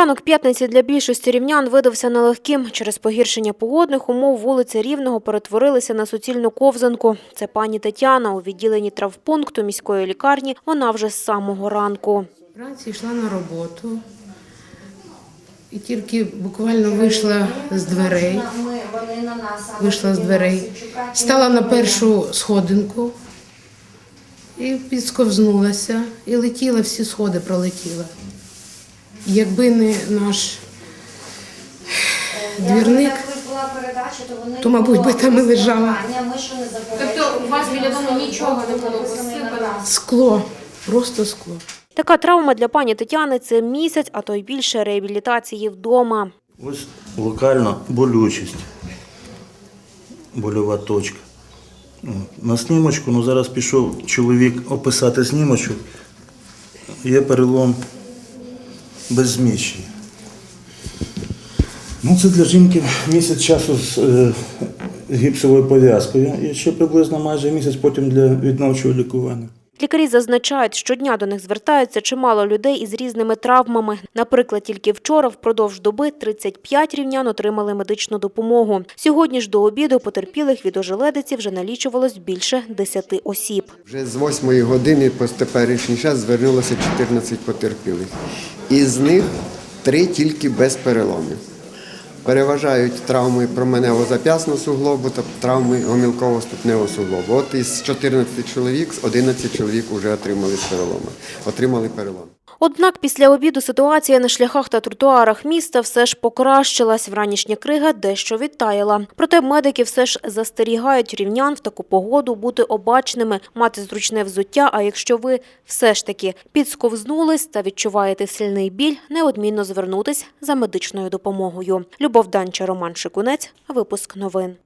Ранок п'ятниці для більшості рівнян видався нелегким. Через погіршення погодних умов вулиці Рівного перетворилися на суцільну ковзанку. Це пані Тетяна у відділенні травпункту міської лікарні. Вона вже з самого ранку. Вранці йшла на роботу і тільки буквально вийшла з дверей, вийшла з дверей, стала на першу сходинку і підсковзнулася, і летіла, всі сходи пролетіла. Якби не наш двірник, то, мабуть, би там і лежала. Тобто у вас біля дому нічого не було посипано? скло, просто скло. Така травма для пані Тетяни – це місяць, а то й більше реабілітації вдома. Ось локальна болючість, больова точка. На снімочку, ну зараз пішов чоловік описати снімочок. Є перелом без зміщення. Ну, це для жінки місяць часу з е, гіпсовою пов'язкою і ще приблизно майже місяць потім для відновчого лікування. Лікарі зазначають, щодня до них звертаються чимало людей із різними травмами. Наприклад, тільки вчора впродовж доби 35 рівнян отримали медичну допомогу. Сьогодні ж до обіду потерпілих від ожеледиці вже налічувалось більше 10 осіб. Вже з 8 години по теперішній час звернулося 14 потерпілих. Із них три тільки без переломів. Переважають травми променево-зап'ясного суглобу та травми гомілково-ступневого суглобу. От із 14 чоловік, 11 чоловік вже отримали переломи. Отримали перелом. Однак після обіду ситуація на шляхах та тротуарах міста все ж покращилась. Вранішня крига дещо відтаяла. Проте медики все ж застерігають рівнян в таку погоду бути обачними, мати зручне взуття. А якщо ви все ж таки підсковзнулись та відчуваєте сильний біль, неодмінно звернутись за медичною допомогою. Любов Данча, Роман Шикунець. Випуск новин.